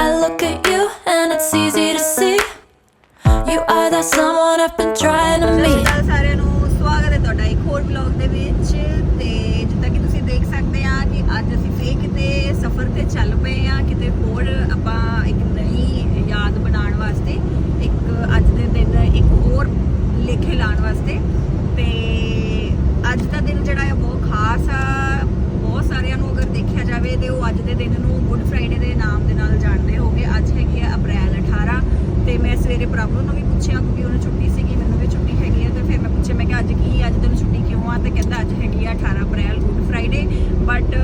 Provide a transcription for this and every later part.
I look at you and it's easy to see. You are that someone I've been trying to meet. ਅਕਾਲ ਸਾਰਿਆਂ ਨੂੰ ਸਵਾਗਤ ਹੈ ਤੁਹਾਡਾ ਇੱਕ ਹੋਰ ਵਲੌਗ ਦੇ ਵਿੱਚ ਤੇ ਜਿੱਦਾਂ ਕਿ ਤੁਸੀਂ ਦੇਖ ਸਕਦੇ ਆ ਕਿ ਅੱਜ ਅਸੀਂ ਫੇਰ ਕਿਤੇ ਸਫ਼ਰ ਤੇ ਚੱਲ ਪਏ ਆ ਕਿਤੇ ਹੋਰ ਆਪਾਂ ਇੱਕ ਨਈ ਯਾਦ ਬਣਾਉਣ ਵਾਸਤੇ ਇੱਕ ਅੱਜ ਦੇ ਦਿਨ ਇੱਕ ਹੋਰ ਲੇਖੇ ਲਾਉਣ ਵਾਸਤੇ ਤੇ ਅੱਜ ਦਾ ਦਿਨ ਜਿਹੜਾ ਹੈ ਬਹੁਤ ਖਾਸ ਆ ਬਹੁਤ ਸਾਰਿਆਂ ਨੂੰ ਅਗਰ ਦੇਖਿਆ ਜਾਵੇ ਤੇ ਉਹ ਅੱਜ ਦੇ ਦਿਨ ਨੂੰ ਗੁੱਡ ਫਰਾਈਡੇ ਦੇ ਨਾਮ ਦੇ ਨਾਲ ਜਾਣਦੇ ਹੋਗੇ ਅੱਜ ਹੈਗੀ ਆ ਅਪ੍ਰੈਲ 18 ਤੇ ਮੈਂ ਸਵੇਰੇ ਪ੍ਰਭੂ ਨੂੰ ਵੀ ਪੁੱਛਿਆ ਕਿਉਂਕਿ ਉਹਨੂੰ ਛੁੱਟੀ ਸੀਗੀ, ਮੈਨੂੰ ਵੀ ਛੁੱਟੀ ਹੈਗੀ ਆ, ਤੇ ਫਿਰ ਮੈਂ ਪੁੱਛਿਆ, ਮੈਂ ਕਿ ਅੱਜ ਕੀ ਅੱਜ ਤੈਨੂੰ ਛੁੱਟੀ ਕਿਉਂ ਆ? ਤੇ ਕਹਿੰਦਾ, ਅੱਜ ਹੈਗੀ ਆ 18 ਅਪ੍ਰੈਲ, ਗੁੱਡ ਫਰਾਈਡੇ। ਬਟ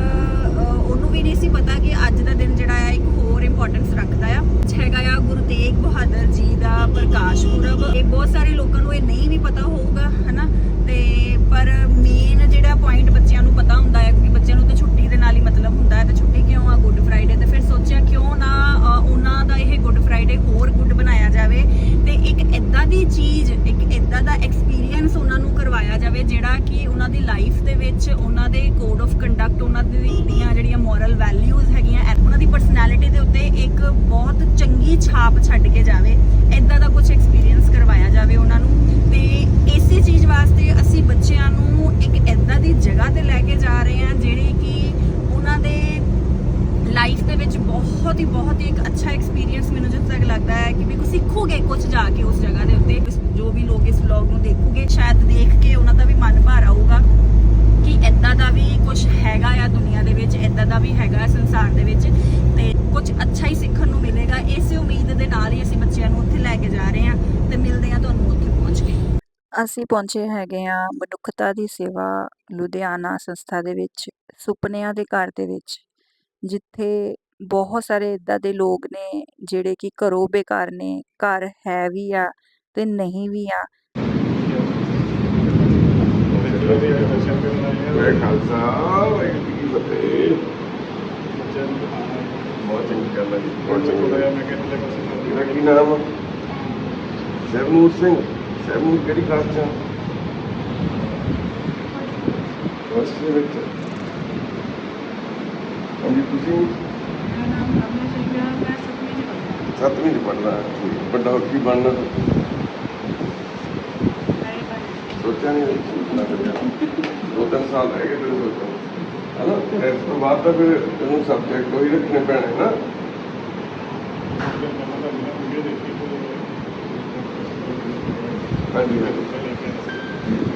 ਉਹਨੂੰ ਵੀ ਨਹੀਂ ਸੀ ਪਤਾ ਕਿ ਅੱਜ ਦਾ ਦਿਨ ਜਿਹੜਾ ਆ, ਇੱਕ ਹੋਰ ਇੰਪੋਰਟੈਂਸ ਰੱਖਦਾ ਆ। ਹੈਗਾ ਆ, ਗੁਰੂ ਤੇਗ ਬਹਾਦਰ ਜੀ ਦਾ ਪ੍ਰਕਾਸ਼ ਪੁਰਬ। ਇਹ ਬਹੁਤ ਸਾਰੇ ਲੋਕਾਂ ਨੂੰ ਇਹ ਨਹੀਂ ਵੀ ਪਤਾ ਹੋਊਗਾ, ਹਨਾ? ਤੇ, ਪਰ ਮੇਨ ਜਿਹੜਾ ਪੁਆਇੰਟ ਬੱਚਿਆਂ ਨੂੰ ਪਤਾ ਹੁੰਦਾ ਹੈ ਕਿ ਬੱਚਿਆਂ ਨੂੰ ਤਾਂ ਛੁੱਟੀ ਦੇ ਨਾਲ ਹੀ ਮਤਲਬ ਹੁੰਦਾ ਹੈ ਤੇ ਛੁੱਟੀ ਕਿਉਂ ਆ, ਗੁੱਡ ਫਰਾਈਡੇ, ਤੇ ਫਿਰ ਸੋਚਿਆ ਕਿਉਂ ਨਾ ਉਹਨਾਂ ਦਾ ਇਹ ਗੁੱਡ ਫਰਾਈਡੇ, ਹੋਰ ਗੁੱਡ ਜਾਵੇ ਤੇ ਇੱਕ ਇਦਾਂ ਦੀ ਚੀਜ਼, ਇੱਕ ਇਦਾਂ ਦਾ ਐਕਸਪੀਰੀਅੰਸ ਉਹਨਾਂ ਨੂੰ ਕਰਵਾਇਆ ਜਾਵੇ ਜਿਹੜਾ ਕਿ ਉਹਨਾਂ ਦੀ ਲਾਈਫ ਦੇ ਵਿੱਚ ਉਹਨਾਂ ਦੇ ਕੋਡ ਆਫ ਕੰਡਕਟ ਉਹਨਾਂ ਦੀਆਂ ਜਿਹੜੀਆਂ ਮੋਰਲ ਵੈਲਿਊਜ਼ ਹੈਗੀਆਂ ਉਹਨਾਂ ਦੀ ਪਰਸਨੈਲਿਟੀ ਦੇ ਉੱਤੇ ਇੱਕ ਬਹੁਤ ਚੰਗੀ ਛਾਪ ਛੱਡ ਕੇ ਜਾਵੇ ਇਦਾਂ ਦਾ ਕੁਝ ਐਕਸਪੀਰੀਅੰਸ ਕਰਵਾਇਆ ਜਾਵੇ ਉਹਨਾਂ ਨੂੰ। ਤੇ ਇਸੇ ਚੀਜ਼ ਵਾਸਤੇ ਅਸੀਂ ਬੱਚਿਆਂ ਨੂੰ ਇੱਕ ਇਦਾਂ ਦੀ ਜਗ੍ਹਾ ਤੇ ਲੈ ਕੇ ਜਾ ਰਹੇ ਹਾਂ, ਜਿਹੜੀ ਕਿ ਉਹਨਾਂ ਦੇ ਲਾਈਫ ਦੇ ਵਿੱਚ ਬਹੁਤ ਹੀ ਬਹੁਤ ਹੀ ਇੱਕ ਅੱਛਾ ਐਕਸਪੀਰੀਅੰਸ ਮੈਨੂੰ ਜਿੱਥੇ ਤੱਕ ਲੱਗਦਾ ਹੈ ਕਿ ਵੀ ਕੁਝ ਸਿੱਖੋਗੇ ਕੁਝ ਜਾ ਕੇ ਉਸ ਜਗ੍ਹਾ ਦੇ ਉੱਤੇ ਜੋ ਵੀ ਲੋਕ ਇਸ ਵਲੌਗ ਨੂੰ ਦੇਖੂਗੇ, ਸ਼ਾਇਦ ਦੇਖ ਕੇ ਉਹਨਾਂ ਦਾ ਵੀ ਮਨ ਭਰ ਆਊਗਾ ਕਿ ਇਦਾਂ ਦਾ ਵੀ ਕੁਝ ਹੈਗਾ ਆ ਦੁਨੀਆ ਦੇ ਵਿੱਚ ਇਦਾਂ ਦਾ ਵੀ ਹੈਗਾ ਆ ਸੰਸਾਰ ਦੇ ਵਿੱਚ ਤੇ ਕੁਝ ਅੱਛਾ ਹੀ ਸਿੱਖਣ ਨੂੰ ਮਿਲੇਗਾ। ਇਸੇ ਉਮੀਦ ਦੇ ਨਾਲ ਹੀ ਅਸੀਂ ਬੱਚਿਆਂ ਨੂੰ ਉੱਥੇ ਲੈ ਕੇ ਜਾ ਰਹੇ ਹਾਂ ਤੇ ਮਿਲਦੇ ਹਾਂ ਤੁਹਾਨੂੰ ਉੱਥੇ ਪਹੁੰਚ ਕੇ। ਅਸੀਂ ਪਹੁੰਚੇ ਹੈਗੇ ਆ ਮਨੁੱਖਤਾ ਦੀ ਸੇਵਾ ਲੁਧਿਆਣਾ ਸੰਸਥਾ ਦੇ ਵਿੱਚ, ਸੁਪਨਿਆਂ ਦੇ ਘਰ ਦੇ ਵਿੱਚ। ਜਿੱਥੇ ਬਹੁਤ ਸਾਰੇ ਇਦਾਂ ਦੇ ਲੋਕ ਨੇ ਜਿਹੜੇ ਕਿ ਘਰੋਂ ਬੇਘਰ ਨੇ ਘਰ ਹੈ ਵੀ ਆ ਤੇ ਨਹੀਂ ਵੀ ਆ। ਖਾਲਸਾ ਵਾਹਿਗੁਰੂ ਜੀ ਕੀ ਫਤਿਹ। ਬਹੁਤ ਚੰਗੀ ਗੱਲ ਹੈ ਜੀ। ਬਹੁਤ ਚੰਗੀ ਗੱਲ ਹੈ ਇਹਦਾ ਕੀ ਨਾਮ ਆ? ਸਹਿਬਨੂਰ ਸਿੰਘ। ਸਹਿਬਨੂਰ ਕਿਹੜੀ ਕਲਾਸ ਚ ਆ? ਫਸਟ ਦੇ ਵਿੱਚ। ਹਾਂਜੀ ਤੁਸੀਂ? ਸੱਤਵੀਂ ਚ ਪੜ੍ਹਨਾ ਵੱਡਾ ਹੋ ਕੇ ਕੀ ਬਣਨਾ ਸੋਚਿਆ ਨਹੀਂ ਸੋਚਣਾ ਕਰਿਆ। ਦੋ ਤਿੰਨ ਸਾਲ ਰਹਿ ਗਏ ਤੈਨੂੰ ਸੋਚਣ। ਨੂੰ। ਹਨਾ? ਇਸ ਤੋਂ ਬਾਅਦ ਤਾਂ ਫਿਰ ਤੈਨੂੰ ਸਬਜੈਕਟ ਉਹੀ ਰੱਖਣੇ ਪੈਣੇ ਨਾ ਹਾਂਜੀ ਹਾਂਜੀ।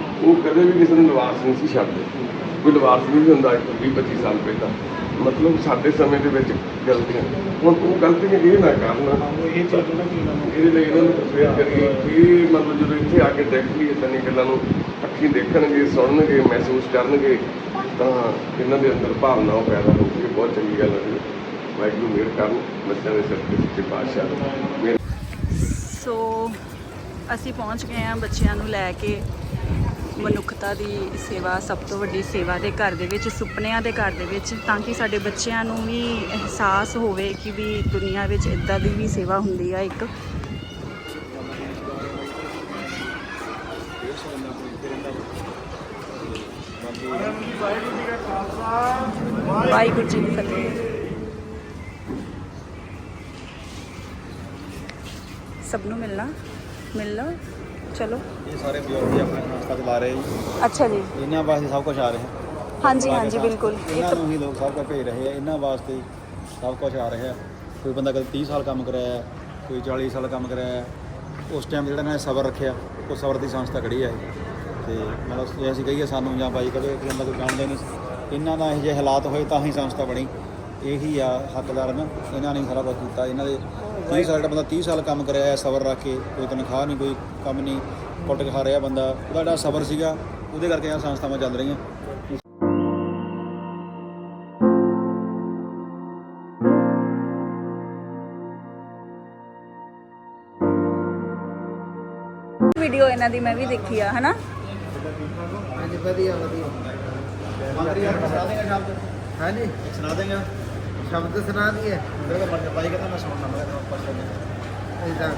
ਉਹ ਕਦੇ ਵੀ ਕਿਸੇ ਨੂੰ ਨਿਵਾਸ ਨਹੀਂ ਸੀ ਛੱਡਦੇ। ਕੋਈ ਨਿਵਾਸ ਨਹੀਂ ਸੀ ਹੁੰਦਾ ਅੱਜ ਤੋਂ 20 25 ਸਾਲ ਪਹਿਲਾਂ। ਮਤਲਬ ਸਾਡੇ ਸਮੇਂ ਦੇ ਵਿੱਚ ਗਲਤੀਆਂ। ਹੁਣ ਉਹ ਗਲਤੀਆਂ ਇਹ ਨਾ ਕਰਨ? ਇਹਦੇ ਲਈ ਇਹਨਾਂ ਨੂੰ ਪ੍ਰੇਰ ਕਰੀਏ ਕਿ ਮਤਲਬ ਜਦੋਂ ਇੱਥੇ ਆ ਕੇ ਡਾਇਰੈਕਟਲੀ ਇਦਾਂ ਦੀਆਂ ਗੱਲਾਂ ਨੂੰ ਅੱਖੀ ਦੇਖਣਗੇ, ਸੁਣਨਗੇ, ਮਹਿਸੂਸ ਕਰਨਗੇ, ਤਾਂ ਇਹਨਾਂ ਦੇ ਅੰਦਰ ਭਾਵਨਾ ਉਹ ਪੈਦਾ ਹੋਊਗੀ ਬਹੁਤ ਚੰਗੀ ਗੱਲ ਹੈ ਜੀ। ਵਾਹਿਗੁਰੂ ਮਿਹਰ ਕਰਨ। ਬੱਚਿਆਂ ਦੇ ਸਿਰ ਤੇ ਸੱਚੇ ਪਾਤਸ਼ਾਹ ਸੋ ਅਸੀਂ ਪਹੁੰਚ ਗਏ ਹਾਂ ਬੱਚਿਆਂ ਨੂੰ ਲੈ ਕੇ। ਮਨੁੱਖਤਾ ਦੀ ਸੇਵਾ, ਸਭ ਤੋਂ ਵੱਡੀ ਸੇਵਾ ਦੇ ਘਰ ਦੇ ਵਿੱਚ, ਸੁਪਨਿਆਂ ਦੇ ਘਰ ਦੇ ਵਿੱਚ, ਤਾਂ ਕਿ ਸਾਡੇ ਬੱਚਿਆਂ ਨੂੰ ਵੀ ਅਹਿਸਾਸ ਹੋਵੇ ਕਿ ਵੀ ਦੁਨੀਆ ਵਿੱਚ ਇਦਾਂ ਦੀ ਵੀ ਸੇਵਾ ਹੁੰਦੀ ਆ ਇੱਕ। ਵਾਹਿਗੁਰੂ ਜੀ ਕੀ ਫਤਿਹ। ਸਭ ਨੂੰ ਮਿਲਣਾ? ਮਿਲ ਲਓ ਚਲੋ। ਇਹ ਸਾਰੇ ਬਜ਼ੁਰਗ ਜੀ ਆਪਣਾ ਸੰਸਥਾ ਚਲਾ ਰਹੇ ਜੀ। ਅੱਛਾ ਜੀ। ਇਹਨਾਂ ਵਾਸਤੇ ਸਭ ਕੁਝ ਆ ਰਿਹਾ। ਹਾਂਜੀ ਹਾਂਜੀ ਬਿਲਕੁਲ। ਇਹ ਇਹਨਾਂ ਨੂੰ ਹੀ ਲੋਕ ਸਭ ਕੁਝ ਭੇਜ ਰਹੇ ਆ। ਇਹਨਾਂ ਵਾਸਤੇ ਹੀ ਸਭ ਕੁਝ ਆ ਰਿਹਾ। ਕੋਈ ਬੰਦਾ ਕਦੇ 30 ਸਾਲ ਕੰਮ ਕਰਾਇਆ ਹੈ, ਕੋਈ 40 ਸਾਲ ਕੰਮ ਕਰਾਇਆ। ਹੈ। ਉਸ ਟਾਈਮ ਜਿਹੜਾ ਇਹਨਾਂ ਨੇ ਸਬਰ ਰੱਖਿਆ ਉਹ ਸਬਰ ਦੀ ਸੰਸਥਾ ਖੜੀ ਹੈ ਇਹ। ਤੇ ਮਤਲਬ ਜੇ ਅਸੀਂ ਕਹੀਏ ਸਾਨੂੰ ਜਾਂ ਬਾਈ ਕਵੇ ਕਿ ਬੰਦਾ ਕੋਈ ਜਾਣਦਾ ਹੀ ਨਹੀਂ ਇਹਨਾਂ ਦਾ ਇਹ ਜਿਹੇ ਹਾਲਾਤ ਹੋਏ ਤਾਂ ਹੀ ਸੰਸਥਾ ਬਣੀ। ਇਹੀ ਆ ਹੱਕਦਾਰ ਨਾ। ਇਹਨਾਂ ਨੇ ਹੀ ਸਾਰਾ ਕੁਝ ਕੀਤਾ। ਇਹਨਾਂ ਦੇ 30 ਸਾਲ ਦਾ ਬੰਦਾ 30 ਸਾਲ ਕੰਮ ਕਰਿਆ ਹੈ ਸਬਰ ਰੱਖ ਕੇ ਕੋਈ ਤਨਖਾਹ ਨਹੀਂ ਕੋਈ ਕੰਮ ਨਹੀਂ ਕੁੱਟ ਖਾ ਰਿਹਾ ਬੰਦਾ। ਉਹਦਾ ਜਿਹੜਾ ਸਬਰ ਸੀਗਾ ਉਹਦੇ ਕਰਕੇ ਆ ਸੰਸਥਾਵਾਂ ਚੱਲ ਰਹੀਆਂ। ਵੀਡੀਓ ਇਹਨਾਂ ਦੀ ਮੈਂ ਵੀ ਦੇਖੀ ਆ ਹਨਾ? ਹਾਂਜੀ ਵਧੀਆ ਵਧੀਆ। ਹਾਂਜੀ। ਸੁਣਾ ਦੇਗਾ ਸ਼ਬਦ ਸੁਣਾ ਦਈਏ। ਮੇਰੇ ਕੋਲ ਬਾਈ ਕਹਿੰਦਾ ਮੈਂ ਸੁਣਨਾ ਮੈਂ ਕਹਿੰਦਾ ਪਰਸੋਂ ਇਦਾਂ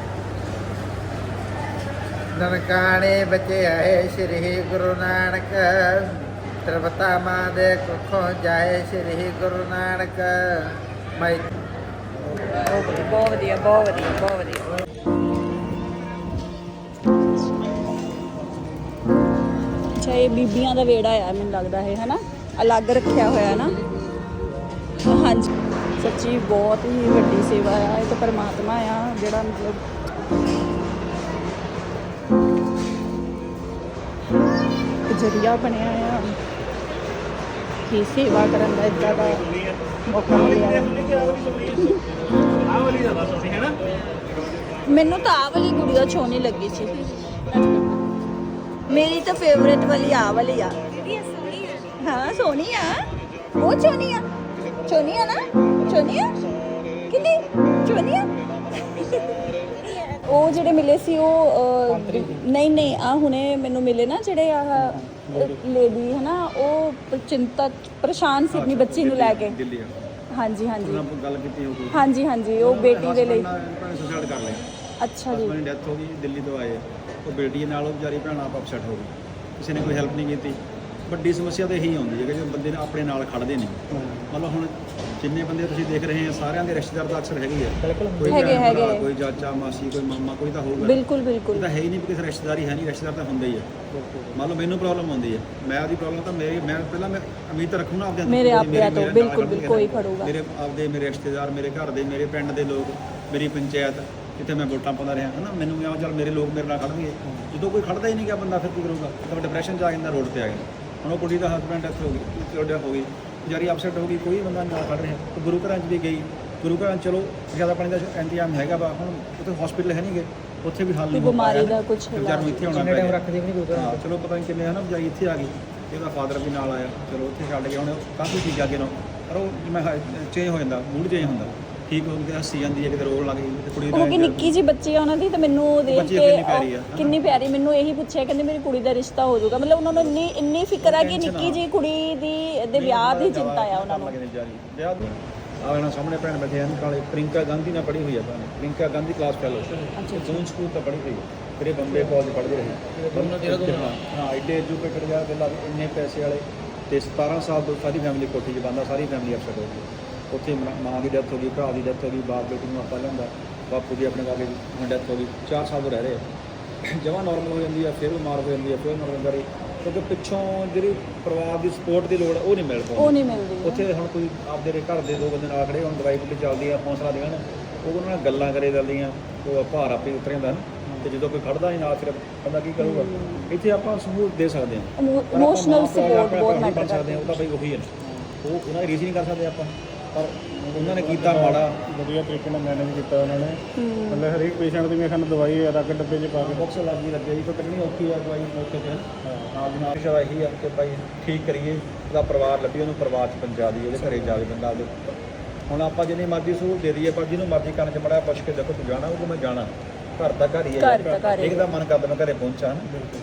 ਨਨਕਾਣੇ ਬੱਚੇ ਆਏ ਸ੍ਰੀ ਗੁਰੂ ਨਾਨਕ। ਤਰਵਤਾ ਮਾਂ ਦੇ ਕੁੱਖੋਂ ਜਾਏ ਸ੍ਰੀ ਗੁਰੂ ਨਾਨਕ। ਮੈਂ ਬਹੁਤ ਵਧੀਆ ਬਹੁਤ ਵਧੀਆ ਬਹੁਤ ਵਧੀਆ। ਬਹੁਤ ਵਧੀਆ ਅੱਛਾ ਇਹ ਬੀਬੀਆਂ ਦਾ ਵੇੜਾ ਆ ਮੈਨੂੰ ਲੱਗਦਾ ਹੈ ਹਨਾ? ਅਲੱਗ ਰੱਖਿਆ ਹੋਇਆ ਨਾ? ਹਾਂਜੀ। ਸੱਚੀ ਬਹੁਤ ਹੀ ਵੱਡੀ ਸੇਵਾ ਆ ਇਹ ਤਾਂ ਪਰਮਾਤਮਾ ਆ ਜਿਹੜਾ ਮਤਲਬ ਜ਼ਰੀਆ ਬਣਿਆ ਆ ਕਿ ਸੇਵਾ ਕਰਨ ਦਾ ਇਦਾਂ ਦਾ ਮੌਕਾ ਮਿਲਿਆ। ਆ ਮੈਨੂੰ ਤਾਂ ਆਹ ਵਾਲੀ ਗੁੜੀਆ ਛੋਣੀ ਲੱਗੀ ਸੀ। ਮੇਰੀ ਤਾਂ ਫੇਵਰੇਟ ਵਾਲੀ ਆ ਵਾਲੀ ਆ। ਹਾਂ ਸੋਹਣੀ ਆ। ਉਹ ਛੋਣੀ ਆ। ਛੋਣੀ ਆ ਨਾ? ਛੋਣੀ ਆ? ਕਿੰਨੀ? ਛੋਣੀ ਆ? ਉਹ ਜਿਹੜੇ ਮਿਲੇ ਸੀ ਉਹ ਅਹ, ਨਹੀਂ ਨਹੀਂ ਆ ਹੁਣੇ ਮੈਨੂੰ ਮਿਲੇ ਨਾ ਜਿਹੜੇ ਆ ਲੇਡੀ ਹੈ ਨਾ ਉਹ ਚਿੰਤਾ ਪਰੇਸ਼ਾਨ ਸੀ ਆਪਣੀ ਬੱਚੀ ਨੂੰ ਲੈ ਕੇ। ਦਿੱਲੀ ਆ। ਹਾਂਜੀ ਹਾਂਜੀ। ਉਹਨਾਂ ਗੱਲ ਕੀਤੀ ਹੋ ਕੋਈ ਹਾਂਜੀ ਹਾਂਜੀ ਉਹ ਬੇਟੀ ਦੇ ਲਈ। ਸੁਸਾਈਡ ਕਰ ਲਿਆ ਅੱਛਾ ਜੀ। ਹਸਬੰਡ ਦੀ ਡੈਥ ਹੋ ਗਈ ਦਿੱਲੀ ਤੋਂ ਆਏ। ਉਹ ਬੇਟੀ ਨਾਲ ਉਹ ਵਿਚਾਰੀ ਭੈਣ ਆਪ ਅਪਸੈਟ ਹੋ ਗਈ। ਕਿਸੇ ਨੇ ਕੋਈ ਹੈਲਪ ਨਹੀਂ ਕੀਤੀ। ਵੱਡੀ ਸਮੱਸਿਆ ਤਾਂ ਇਹੀ ਆਉਂਦੀ ਹੈ ਕਿ ਜੋ ਬੰਦੇ ਨੇ ਆਪਣੇ ਨਾਲ ਖੜਦੇ ਨਹੀਂ ਮਤਲਬ ਹੁਣ ਜਿੰਨੇ ਬੰਦੇ ਤੁਸੀਂ ਦੇਖ ਰਹੇ ਆ ਸਾਰਿਆਂ ਦੇ ਰਿਸ਼ਤੇਦਾਰ ਤਾਂ ਅਕਸਰ ਹੈਗੇ ਹੀ ਆ ਕੋਈ ਹੈਗੇ, ਹੈਗੇ। ਕੋਈ ਚਾਚਾ ਮਾਸੀ ਕੋਈ ਮਾਮਾ ਕੋਈ ਤਾਂ ਹੋਊਗਾ। ਬਿਲਕੁਲ ਬਿਲਕੁਲ। ਤਾਂ ਹੈ ਹੀ ਨਹੀਂ ਕਿਸੇ ਰਿਸ਼ਤੇਦਾਰੀ ਹੈ ਨਹੀਂ ਰਿਸ਼ਤੇਦਾਰ ਤਾਂ ਹੁੰਦਾ ਹੀ ਮੰਨ ਲਓ ਮੈਨੂੰ ਪ੍ਰੋਬਲਮ ਆਉਂਦੀ ਹੈ ਮੈਂ ਆਪਦੀ ਪ੍ਰੋਬਲਮ ਤਾਂ ਮੇਰੀ ਮੈਂ ਪਹਿਲਾਂ ਮੈਂ ਉਮੀਦ ਤਾਂ ਰੱਖੂੰ ਨਾ ਆਪਦੇ ਅੰਦਰ। ਮੇਰੇ ਆਪਿਆਂ ਤੋਂ, ਬਿਲਕੁਲ, ਕੋਈ। ਖੜੂਗਾ। ਮੇਰੇ ਆਪਦੇ ਮੇਰੇ ਰਿਸ਼ਤੇਦਾਰ ਮੇਰੇ ਘਰ ਦੇ ਮੇਰੇ ਪਿੰਡ ਦੇ ਲੋਕ ਮੇਰੀ ਪੰਚਾਇਤ ਜਿੱਥੇ ਮੈਂ ਵੋਟਾਂ ਪਾਉਂਦਾ ਰਿਹਾ ਹਨਾ? ਮੈਨੂੰ ਵੀ ਆ ਚੱਲ ਮੇਰੇ ਲੋਕ ਮੇਰੇ ਨਾਲ ਖੜਨਗੇ ਜਦੋਂ ਕੋਈ ਖੜਦਾ ਹੀ ਨਹੀਂ ਗਿਆ ਬੰਦਾ ਫਿਰ ਕੀ ਕਰੂਗਾ? ਤਾਂ ਡਿਪਰੈਸ਼ਨ ਚ ਆ ਜਾਂਦਾ ਰੋਡ ਤੇ ਆ ਗਿਆ ਹੁਣ ਉਹ ਕੁੜੀ ਦਾ ਹਸਬੈਂਡ ਡੈਥ ਹੋ ਗਈ ਤੁਹਾਡਾ ਹੋ ਗਈ ਜਾਰੀ ਅਪਸੈਟ ਹੋ ਗਈ ਕੋਈ ਬੰਦਾ ਨਾਲ ਖੜ ਰਿਹਾ ਤੇ ਗੁਰੂ ਘਰਾਂ 'ਚ ਵੀ ਗਈ। ਗੁਰੂ ਘਰਾਂ 'ਚ ਚਲੋ ਜ਼ਿਆਦਾ ਪਾਣੀ ਦਾ ਇੰਤਜ਼ਾਮ ਹੈਗਾ ਵਾ ਹੁਣ ਉੱਥੇ ਹਸਪੀਟਲ ਹੈ ਨਹੀਂਗੇ ਉੱਥੇ ਵੀ ਹੱਲ ਨਹੀਂ ਹੋ ਬਿਮਾਰੀ ਦਾ ਨਾ। ਵਿਚਾਰ ਨੂੰ ਇੱਥੇ ਆਉਣਾ ਪੈ ਟਾਈਮ ਗਿਆ। ਰੱਖਦੇ ਵੀ ਨਹੀਂ ਗੁਰੂ ਹਾਂ ਚਲੋ ਪਤਾ ਨਹੀਂ ਕਿੰਨੇ ਹਨਾ ਵਿਚਾਰੀ ਇੱਥੇ ਆ ਗਈ ਤੇ ਉਹਦਾ ਫਾਦਰ ਵੀ ਨਾਲ ਆਇਆ ਚਲੋ ਉੱਥੇ ਛੱਡ ਕੇ ਹੁਣ ਕਾਫੀ ਆ ਅੱਗੇ ਨੂੰ ਪਰ ਉਹ ਜਿਵੇਂ ਚੇਂਜ ਹੋ ਜਾਂਦਾ ਮੂਡ ਚੇਂਜ ਹੁੰਦਾ। ਠੀਕ ਹੋ ਕੇ ਹੱਸੀ ਜਾਂਦੀ ਹੈ ਕਿਤੇ ਰੋਣ ਲੱਗ ਗਈ ਤੇ ਕੁੜੀ ਉਹ ਕਿ ਨਿੱਕੀ ਜੀ ਬੱਚੀ ਆ ਉਹਨਾਂ ਦੀ ਤੇ ਮੈਨੂੰ ਦੇਖ ਬੱਚੀ ਕੇ ਕਿੰਨੀ ਪਿਆਰੀ ਆ, ਉਹ ਕਿੰਨੀ ਪਿਆਰੀ ਮੈਨੂੰ ਇਹੀ ਪੁੱਛਿਆ ਕਹਿੰਦੇ ਮੇਰੀ ਕੁੜੀ ਦਾ ਰਿਸ਼ਤਾ ਹੋ ਜਾਊਗਾ। ਮਤਲਬ ਉਹਨਾਂ ਨੂੰ ਇੰਨੀ ਇੰਨੀ ਫਿਕਰ ਆ ਕਿ Tension ਨਿੱਕੀ ਆ। ਜੀ ਕੁੜੀ ਦੀ ਦੇ ਵਿਆਹ ਦੀ ਚਿੰਤਾ ਆ ਉਹਨਾਂ ਨੂੰ। ਵਿਆਹ ਦੀ? ਆ ਇਹਨਾਂ ਸਾਹਮਣੇ ਭੈਣ ਬੈਠੇ ਹਨ ਕਾਲੇ ਪ੍ਰਿੰਕਾ ਗਾਂਧੀ ਨਾਲ ਪੜ੍ਹੀ ਹੋਈ ਆ ਭੈਣ। ਪ੍ਰਿੰਕਾ ਗਾਂਧੀ ਕਲਾਸ ਫੈਲੋ ਜੂਨ ਸਕੂਲ ਤੋਂ ਪੜ੍ਹੀ ਹੋਈ ਹੈ ਫਿਰ ਇਹ ਬੰਬੇ ਕਾਲਜ ਪੜ੍ਹਦੀ ਰਹੀ। ਦੋਨੋਂ ਜਿਹੜਾ ਹਾਂ ਐਡੇ ਐਜੂਕੇਟਡ ਗਿਆ ਬਿੱਲਾ ਇੰਨੇ ਪੈਸੇ ਵਾਲੇ। ਤੇ 17 ਸਾਲ ਤੋਂ ਸਾਰੀ ਫੈਮਿਲੀ ਕੋਠੀ 'ਚ ਬੰਦਾ ਸਾਰੀ ਫੈਮਿਲੀ ਅਪਸੈਟ ਹੋ ਗਈ। ਉੱਥੇ ਮਾਂ- ਮਾਂ ਦੀ ਡੈਥ ਹੋ ਗਈ ਭਰਾ ਦੀ ਡੈਥ ਹੋ ਗਈ ਬਾਪ ਬੇਟੀ ਨੂੰ ਆਪਾਂ ਲਿਆਂਦਾ ਬਾਪੂ ਦੀ ਆਪਣੇ ਕਾਕੇ ਦੀ ਡੈਥ ਹੋ ਗਈ 4 ਸਾਲ ਤੋਂ ਰਹਿ ਰਹੇ ਆ। ਜਮਾ ਨਾਰਮਲ ਹੋ ਜਾਂਦੀ ਆ ਫਿਰ ਬਿਮਾਰ ਹੋ ਜਾਂਦੀ ਆ ਫਿਰ ਨਾਰਮਲ ਕਰੀ ਕਿਉਂਕਿ ਪਿੱਛੋਂ ਜਿਹੜੀ ਪਰਿਵਾਰ ਦੀ ਸਪੋਰਟ ਦੀ ਲੋੜ ਆ, ਉਹ ਨਹੀਂ ਮਿਲ ਪਾਉਂਦੀ। ਉਹ ਨਹੀਂ ਮਿਲਦੀ। ਉੱਥੇ ਹੁਣ ਕੋਈ ਆਪਦੇ ਦੇ ਘਰ ਦੇ ਦੋ ਬੰਦੇ ਨਾਲ ਖੜੇ ਹੁਣ ਦਵਾਈ ਬੁੱਟੀ ਚੱਲਦੀ ਆ ਹੌਸਲਾ ਦੇਣ ਉਹ ਉਹਨਾਂ ਨਾਲ ਗੱਲਾਂ ਕਰੇ ਜਾਂਦੀਆਂ ਉਹ ਭਾਰ ਆਪੇ ਉਤਰ ਜਾਂਦਾ ਨਾ ਤੇ ਜਦੋਂ ਕੋਈ ਖੜਦਾ ਨਹੀਂ ਨਾਲ ਫਿਰ ਬੰਦਾ ਕੀ ਕਰੂਗਾ? ਇੱਥੇ ਆਪਾਂ ਸਹੂਲਤ ਦੇ ਸਕਦੇ ਹਾਂ। ਇਮੋਸ਼ਨਲ ਸਪੋਰਟ ਬਹੁਤ ਮੈਟਰ ਸਕਦੇ ਕਰਦਾ ਉਹ ਤਾਂ ਬਈ ਉਹੀ ਹੈ। ਨਾ। ਉਹ ਉਹਨਾਂ ਦੀ ਰੀਸ ਨਹੀਂ ਕਰ ਸਕਦੇ ਆਪਾਂ। ਪਰ ਉਹਨਾਂ ਨੇ ਕੀਤਾ ਮਾੜਾ। ਵਧੀਆ ਤਰੀਕੇ ਨਾਲ ਮੈਨੇਜ ਕੀਤਾ ਉਹਨਾਂ ਨੇ। ਮਤਲਬ ਹਰੇਕ ਪੇਸ਼ੈਂਟ ਦੀ ਮੇਰੇ ਖਿਆਲ ਨਾਲ ਦਵਾਈ ਅਲੱਗ ਡੱਬੇ 'ਚ ਪਾ ਕੇ। ਬਾਕਸ ਲੱਗੀ ਲੱਗੇ ਜੀ ਕੋਈ ਕੱਢਣੀ ਔਖੀ ਆ ਦਵਾਈ ਮੌਕੇ ਤੇ। ਨਾਲ ਦੀ ਨਾਲ ਸ਼ਾਇਦ ਇਹੀ ਆ ਕਿ ਭਾਈ ਠੀਕ ਕਰੀਏ ਉਹਦਾ ਪਰਿਵਾਰ ਲੱਭੀ ਉਹਨੂੰ ਪਰਿਵਾਰ 'ਚ ਪਹੁੰਚਾ ਦਈਏ ਉਹਦੇ ਘਰੇ ਜਾਵੇ ਬੰਦਾ ਉਹਦੇ ਹੁਣ ਆਪਾਂ ਜਿੰਨੀ ਮਰਜ਼ੀ ਸਹੂਲਤ ਦੇ ਦਈਏ ਪਰ ਜਿਹਨੂੰ ਮਰਜ਼ੀ ਕੰਨ 'ਚ ਮੜਾ ਪੁੱਛ ਕੇ ਦੇਖੋ ਤੂੰ ਜਾਣਾ ਉਹ ਮੈਂ ਜਾਣਾ। ਘਰ ਦਾ ਘਰ ਹੀ ਦਾ ਹੀ ਇੱਕ ਦਾ ਮਨ ਕਰਦਾ ਮੈਂ ਘਰੇ ਪਹੁੰਚਾਂ।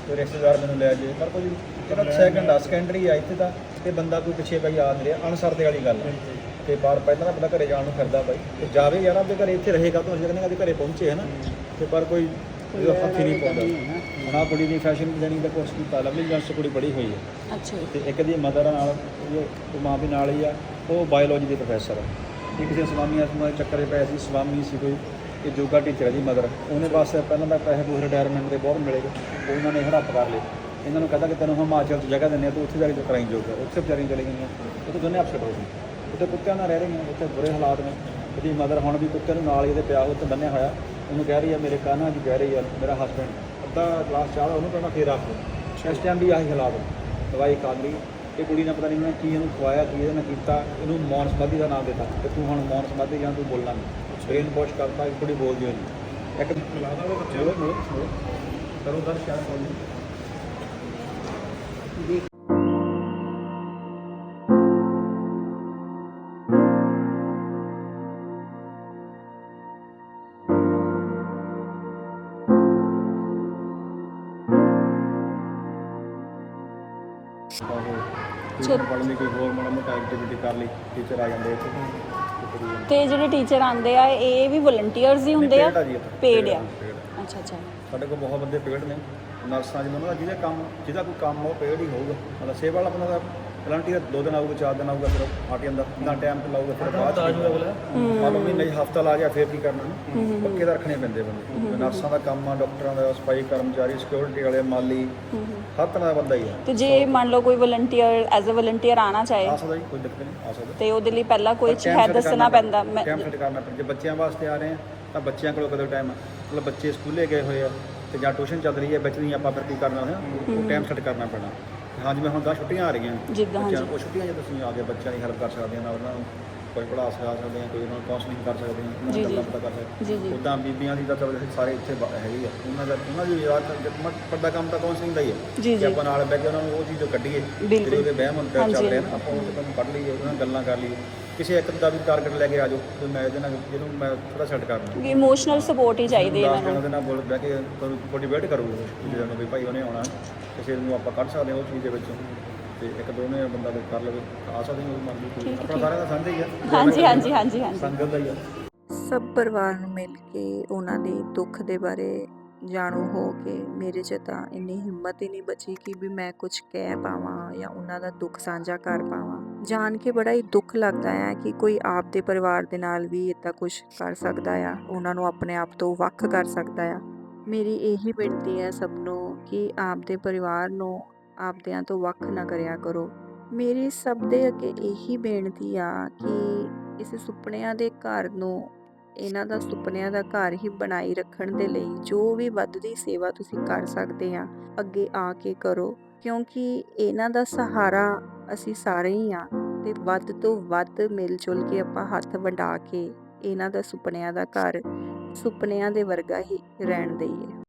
ਤੇ ਰਿਸ਼ਤੇਦਾਰ ਮੈਨੂੰ ਲੈ ਜੇ ਪਰ ਕੋਈ ਜਿਹੜਾ ਸੈਕੰਡ ਆ ਸੈਕੰਡਰੀ ਆ ਇੱਥੇ ਦਾ ਤੇ ਬੰਦਾ ਕੋਈ ਪਿੱਛੇ ਬਈ ਆ ਨਹੀਂ ਰਿਹਾ ਅਨਸਰਦੇ ਵਾਲੀ ਗੱਲ ਹੈ ਤੇ ਬਾਰ ਪਹਿਲਾਂ ਤਾਂ ਬੰਦਾ ਘਰੇ ਜਾਣ ਨੂੰ ਫਿਰਦਾ ਬਾਈ। ਤੇ ਜਾਵੇ ਯਾਰ ਆਪਦੇ ਘਰੇ ਇੱਥੇ ਰਹੇਗਾ ਤਾਂ ਅਸੀਂ ਕਹਿੰਦੇ ਕਿ ਘਰੇ ਪਹੁੰਚੇ ਹੈ ਨਾ। ਤੇ ਪਰ ਕੋਈ ਇਹਦਾ ਹੱਥ ਨਹੀਂ ਪਾਉਂਦਾ। ਹੁਣ ਆਹ ਕੁੜੀ ਦੀ ਫੈਸ਼ਨ ਡਿਜ਼ਾਈਨਿੰਗ ਦਾ ਕੋਰਸ ਕੀਤਾ ਲਵਲੀ ਜੰਸ ਕੁੜੀ ਪੜ੍ਹੀ ਹੋਈ ਹੈ। ਅੱਛਾ। ਤੇ ਇੱਕ ਦੀ ਮਦਰ ਨਾਲ ਉਹ ਮਾਂ ਵੀ ਨਾਲ ਹੀ ਆ। ਉਹ ਬਾਇਓਲੋਜੀ ਦੇ ਪ੍ਰੋਫੈਸਰ ਆ ਇੱਕ ਕਿਸੇ ਸਵਾਮੀ ਆਸਮਾ ਚੱਕਰੇ ਪਏ ਸੀ ਸਵਾਮੀ ਸੀ ਕੋਈ ਇਹ ਯੋਗਾ ਟੀਚਰ ਹੈ ਜੀ ਮਦਰ ਉਹਨੇ ਬਸ ਪਹਿਲਾਂ ਤਾਂ ਪੈਸੇ ਪੂਸੇ ਰਿਟਾਇਰਮੈਂਟ ਦੇ ਬਹੁਤ ਮਿਲੇ। ਉਹ ਉਹਨਾਂ ਨੇ ਹੜੱਪ ਕਰ ਲਏ। ਇਹਨਾਂ ਨੂੰ ਕਹਿੰਦਾ ਕਿ ਤੈਨੂੰ ਹਿਮਾਚਲ 'ਚ ਜਗ੍ਹਾ ਦਿੰਦੇ ਆ ਤੂੰ ਉੱਥੇ ਜਾ ਕੇ ਕਰਾਈ ਯੋਗਾ ਉੱਥੇ ਵਿਚਾਰੀਆਂ ਚਲੇ ਗਈਆਂ। ਉਹ ਤਾਂ ਦੋਨੇ ਅਪਸੈਟ ਹੋ ਗਏ। ਉੱਥੇ ਕੁੱਤਿਆਂ ਨਾਲ ਰਹਿ ਰਹੀਆਂ ਉੱਥੇ ਬੁਰੇ ਹਾਲਾਤ ਨੇ। ਉਹਦੀ ਮਦਰ ਹੁਣ ਵੀ ਕੁੱਤੇ ਨੂੰ ਨਾਲ ਹੀ ਇਹਦੇ ਪਿਆ ਉੱਤੇ ਬੰਨਿਆ ਹੋਇਆ। ਉਹਨੂੰ ਕਹਿ ਰਹੀ ਆ ਮੇਰੇ ਕਾਨਾ ਜੀ ਕਹਿ ਰਹੀ ਆ ਮੇਰਾ ਹਸਬੈਂਡ ਅੱਧਾ ਗਲਾਸ ਚਾਹ ਦਾ ਉਹਨੂੰ ਕਹਿੰਦਾ ਫੇਰ ਰੱਖ ਇਸ ਟਾਈਮ ਵੀ ਆਹੀ ਹਾਲਾਤ ਨੇ। ਦਵਾਈ ਖਾ ਲਈ। ਇਹ ਕੁੜੀ ਨੇ ਪਤਾ ਨਹੀਂ ਉਹਨੇ ਕੀ ਇਹਨੂੰ ਖਵਾਇਆ ਕੀ ਇਹਦੇ ਨਾਲ ਕੀਤਾ। ਇਹਨੂੰ ਮੌਨ ਸਮਾਧੀ ਦਾ ਨਾਮ ਦਿੱਤਾ ਕਿ ਤੂੰ ਹੁਣ ਮੌਨ ਸਮਾਧੀ ਜਾਂ ਤੂੰ ਬੋਲਣਾ ਨਹੀਂ। ਬ੍ਰੇਨ ਵਾਸ਼ ਕਰਤਾ ਇਹ ਕੁੜੀ ਬੋਲਦੀ ਹੋਈ ਨਹੀਂ। ਇੱਕ ਮਿਲਾਦਾ ਉਹ ਬੱਚੇ ਕਰੋ ਦਰ ਸ਼ਾਇਦ ਕੋਈ ਪੜ੍ਹਨ ਲਈ ਕੋਈ ਹੋਰ ਮਾੜਾ ਮੋਟਾ ਐਕਟੀਵਿਟੀ ਕਰ ਲਈ ਟੀਚਰ ਆ ਜਾਂਦੇ ਇੱਥੇ। ਤੇ। ਤੇ ਜਿਹੜੇ ਟੀਚਰ ਆਉਂਦੇ ਆ ਇਹ ਵੀ ਵਲੰਟੀਅਰਸ ਹੀ ਹੁੰਦੇ ਆ? paid ਆ ਜੀ ਇੱਥੇ, ਪੇਡ ਆ ਆ, paid ਆ। ਅੱਛਾ ਅੱਛਾ। ਸਾਡੇ ਕੋਲ ਬਹੁਤ ਬੰਦੇ ਪੇਡ ਨੇ। ਨਰਸਾਂ ਜਿਵੇਂ ਉਹਨਾਂ ਦਾ ਜਿਹਦਾ ਕੰਮ ਜਿਹਦਾ ਕੋਈ ਕੰਮ ਉਹ ਪੇਡ ਹੀ ਹੋਊਗਾ। ਮਤਲਬ ਸੇਵਾ ਵਾਲਾ ਬੰਦਾ ਦਾ ਵਲੰਟੀਅਰ ਦੋ ਦਿਨ ਆਊਗਾ ਚਾਰ ਦਿਨ ਆਊਗਾ ਫਿਰ ਹਟ ਜਾਂਦਾ ਇੰਨਾ ਟਾਈਮ ਤੇ ਲਾਊਗਾ ਫਿਰ ਬਾਅਦ ਚ। ਮੰਨ ਲਓ ਮਹੀਨੇ 'ਚ ਹਫਤਾ ਲਾ ਗਿਆ ਫਿਰ ਕੀ ਕਰਨਾ ਪੱਕੇ ਤਾਂ ਰੱਖਣੇ ਪੈਂਦੇ ਬੰਦੇ। ਨਰਸਾਂ ਦਾ ਕੰਮ ਆ ਡਾਕਟਰਾਂ ਦਾ ਸਫ਼ਾਈ ਕਰਮਚਾਰੀ ਸਿਕਿਉਰਿਟੀ ਵਾਲੇ ਮਾਲੀ ਹਰ ਤਰ੍ਹਾਂ ਦਾ ਬੰਦਾ ਹੀ ਆ। ਤੇ ਜੇ ਮੰਨ ਲਓ ਕੋਈ ਵਲੰਟੀਅਰ ਐਜ਼ ਅ ਵਲੰਟੀਅਰ ਆਣਾ ਚਾਹੇ ਆ ਸਕਦਾ ਜੀ ਕੋਈ ਦਿੱਕਤ ਨਹੀਂ ਆ ਸਕਦਾ। ਤੇ ਉਹਦੇ ਲਈ ਪਹਿਲਾਂ ਕੋਈ ਹੈ ਦੱਸਣਾ ਪੈਂਦਾ। ਮੈਂ ਟਾਈਮ ਸੈੱਟ ਕਰਨਾ ਪੈਂਦਾ। ਜੇ ਬੱਚਿਆਂ ਵਾਸਤੇ ਆ ਰਹੇ ਆ ਤਾਂ ਬੱਚਿਆਂ ਕੋਲ ਕਦੋਂ ਟਾਈਮ ਮਤਲਬ ਬੱਚੇ ਸਕੂਲੇ ਗਏ ਹੋਏ ਆ ਤੇ ਜਾਂ ਟਿਊਸ਼ਨ ਚੱਲ ਰਹੀ ਹੈ ਬੱਚੇ ਨਹੀਂ ਆਪਾਂ ਫਿਰ ਕੀ ਕਰਨਾ ਹੈ ਉਹ ਟਾਈਮ ਸੈੱਟ ਕਰਨਾ ਪੈਣਾ। ਹਾਂ ਜਿਵੇਂ ਹੁਣ ਤਾਂ ਛੁੱਟੀਆਂ ਆ ਰਹੀਆਂ ਜਿੱਦਾਂ ਬੱਚਿਆਂ ਹਾਂਜੀ ਨੂੰ ਉਹ ਛੁੱਟੀਆਂ 'ਚ ਤੁਸੀਂ ਆ ਕੇ ਬੱਚਿਆਂ ਦੀ ਹੈਲਪ ਕਰ ਸਕਦੇ ਆ ਨਾਲ ਉਹਨਾਂ ਨੂੰ ਕੋਈ ਪੜ੍ਹਾ ਸਿਖਾ ਸਕਦੇ ਆ ਕੋਈ ਉਹਨਾਂ ਨੂੰ ਕਾਉਂਸਲਿੰਗ ਕਰ ਸਕਦੇ ਆ ਉਹਨਾਂ ਜੀ, ਜੀ। ਗੱਲਾਂ ਪਤਾ ਕਰ ਸਕਦੇ ਜੀ, ਜੀ। ਉੱਦਾਂ ਬੀਬੀਆਂ ਦੀ ਤਾਂ ਚਲੋ ਸਾਰੇ ਇੱਥੇ ਬ- ਹੈਗੀ ਆ ਉਹਨਾਂ ਦਾ ਉਹਨਾਂ ਦੀ ਯਾਦ ਪੜਦਾ ਕੰਮ ਤਾਂ ਕਾਉਂਸਲਿੰਗ ਦਾ ਹੀ ਹੈ ਜੀ, ਕਿ ਜੀ। ਆਪਾਂ ਨਾਲ ਬਹਿ ਕੇ ਉਹਨਾਂ ਨੂੰ ਉਹ ਚੀਜ਼ ਕੱਢੀਏ। ਜਿਹੜੇ ਉਹਦੇ ਹੁੰਦੇ ਹਾਂਜੀ, ਚੱਲ ਰਹੇ ਨੇ ਆਪਾਂ ਉਹ ਤੋਂ ਕੱਢ ਲਈਏ ਉਹਨਾਂ ਨਾਲ ਗੱਲਾਂ ਕਰ ਲਈਏ ਕਿਸੇ ਇੱਕ ਦਾ ਵੀ ਟਾਰਗੇਟ ਲੈ ਕੇ ਆ ਜਾਓ ਤੇ ਮੈਂ ਇਹਦੇ ਨਾਲ ਜਿਹਨੂੰ ਮੈਂ ਥੋੜਾ ਸੈੱਟ ਕਰਨਾ ਇਮੋਸ਼ਨਲ ਸਪੋਰਟ ਹੀ ਚਾਹੀਦੀ ਹੈ ਦਸ ਇਹਨਾਂ ਜਣਾਂ ਨੂੰ ਦੇ ਨਾਲ ਬੋਲ ਬਹਿ ਕੇ ਮੋਟੀਵੇਟ ਕਰੂਗਾ ਜਿਹਦੇ ਨੂੰ ਵੀ ਭਾਈ ਉਹਨੇ ਆਉਣਾ ਕਿਸੇ ਨੂੰ ਆਪਾਂ ਕੱਢ ਸਕਦੇ ਹਾਂ ਉਹ ਚੀਜ਼ ਦੇ ਵਿੱਚੋਂ ਤੇ ਇੱਕ ਦੋਨੇ ਬੰਦਾ ਕੋਈ ਕਰ ਲਵੇ ਆ ਸਕਦੇ ਹਾਂ ਮਨ ਠੀਕ, ਆਪਣਾ। ਸਾਰਿਆਂ ਦਾ ਸਾਂਝਾ ਹੀ ਆ। ਹਾਂਜੀ ਹਾਂਜੀ ਹਾਂਜੀ ਹਾਂਜੀ। ਸੰਗਤ ਦਾ ਹੀ ਆ। ਸਭ ਪਰਿਵਾਰ ਨੂੰ ਮਿਲ ਕੇ ਉਹਨਾਂ ਦੇ ਦੁੱਖ ਦੇ ਬਾਰੇ ਜਾਣੂ ਹੋ ਕੇ ਮੇਰੇ 'ਚ ਤਾਂ ਇੰਨੀ ਹਿੰਮਤ ਹੀ ਨਹੀਂ ਬਚੀ ਕਿ ਵੀ ਮੈਂ ਕੁਝ ਕਹਿ ਪਾਵਾਂ ਜਾਂ ਉਹਨਾਂ ਦਾ ਦੁੱਖ ਸਾਂਝਾ ਕਰ ਪਾਵਾਂ। ਜਾਣ ਕੇ ਬੜਾ ਹੀ ਦੁੱਖ ਲੱਗਦਾ ਹੈ ਕਿ ਕੋਈ ਆਪ ਦੇ ਪਰਿਵਾਰ ਦੇ ਨਾਲ ਵੀ ਇਦਾਂ ਕੁਝ ਕਰ ਸਕਦਾ ਆ, ਉਹਨਾਂ ਨੂੰ ਆਪਣੇ ਆਪ ਤੋਂ ਵੱਖ ਕਰ ਸਕਦਾ ਆ। ਮੇਰੀ ਇਹੀ ਬੇਨਤੀ ਹੈ ਸਭ ਨੂੰ ਕਿ ਆਪ ਦੇ ਪਰਿਵਾਰ ਨੂੰ ਆਪਦਿਆਂ ਤੋਂ ਵੱਖ ਨਾ ਕਰਿਆ ਕਰੋ। ਮੇਰੀ ਸਭ ਦੇ ਅੱਗੇ ਇਹੀ ਬੇਨਤੀ ਆ ਕਿ ਇਸ ਸੁਪਨਿਆਂ ਦੇ ਘਰ ਨੂੰ, ਇਹਨਾਂ ਦਾ ਸੁਪਨਿਆਂ ਦਾ ਘਰ ਹੀ ਬਣਾਈ ਰੱਖਣ ਦੇ ਲਈ ਜੋ ਵੀ ਵੱਧਦੀ ਸੇਵਾ ਤੁਸੀਂ ਕਰ ਸਕਦੇ ਆ, ਅੱਗੇ ਆ ਕੇ ਕਰੋ। ਕਿਉਂਕਿ ਇਹਨਾਂ ਦਾ ਸਹਾਰਾ ਅਸੀਂ ਸਾਰੇ ਹੀ ਆ ਤੇ ਵੱਧ ਤੋਂ ਵੱਧ ਮਿਲ ਜੁਲ ਕੇ ਆਪਾਂ ਹੱਥ ਵੰਡਾ ਕੇ ਇਹਨਾਂ ਦਾ ਸੁਪਨਿਆਂ ਦਾ ਘਰ ਸੁਪਨਿਆਂ ਦੇ ਵਰਗਾ ਹੀ ਰਹਿਣ ਦਈਏ।